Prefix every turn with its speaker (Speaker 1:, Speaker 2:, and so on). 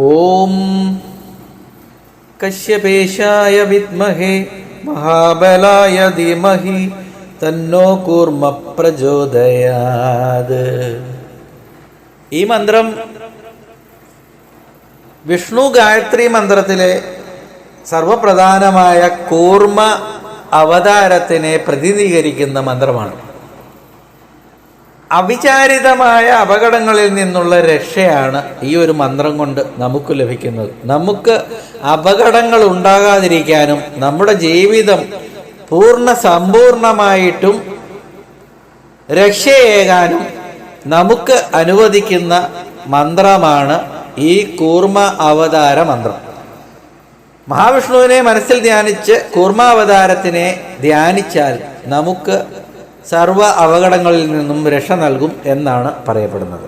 Speaker 1: ഓം കശ്യപേശായ വിദ്മഹേ മഹാബലായ ധീമഹി തന്നോ കൂർമ്മ പ്രചോദയാത്. ഈ മന്ത്രം വിഷ്ണു ഗായത്രി മന്ത്രത്തിലെ സർവപ്രധാനമായ കൂർമ്മ അവതാരത്തിനെ പ്രതിനിധീകരിക്കുന്ന മന്ത്രമാണ്. അവിചാരിതമായ അപകടങ്ങളിൽ നിന്നുള്ള രക്ഷയാണ് ഈ ഒരു മന്ത്രം കൊണ്ട് നമുക്ക് ലഭിക്കുന്നത്. നമുക്ക് അപകടങ്ങൾ ഉണ്ടാകാതിരിക്കാനും നമ്മുടെ ജീവിതം പൂർണ സമ്പൂർണമായിട്ടും രക്ഷയേകാനും നമുക്ക് അനുവദിക്കുന്ന മന്ത്രമാണ് ഈ കൂർമ്മ അവതാര മന്ത്രം. മഹാവിഷ്ണുവിനെ മനസ്സിൽ ധ്യാനിച്ച് കൂർമാവതാരത്തിനെ ധ്യാനിച്ചാൽ നമുക്ക് സർവ അപകടങ്ങളിൽ നിന്നും രക്ഷ നൽകും എന്നാണ് പറയപ്പെടുന്നത്.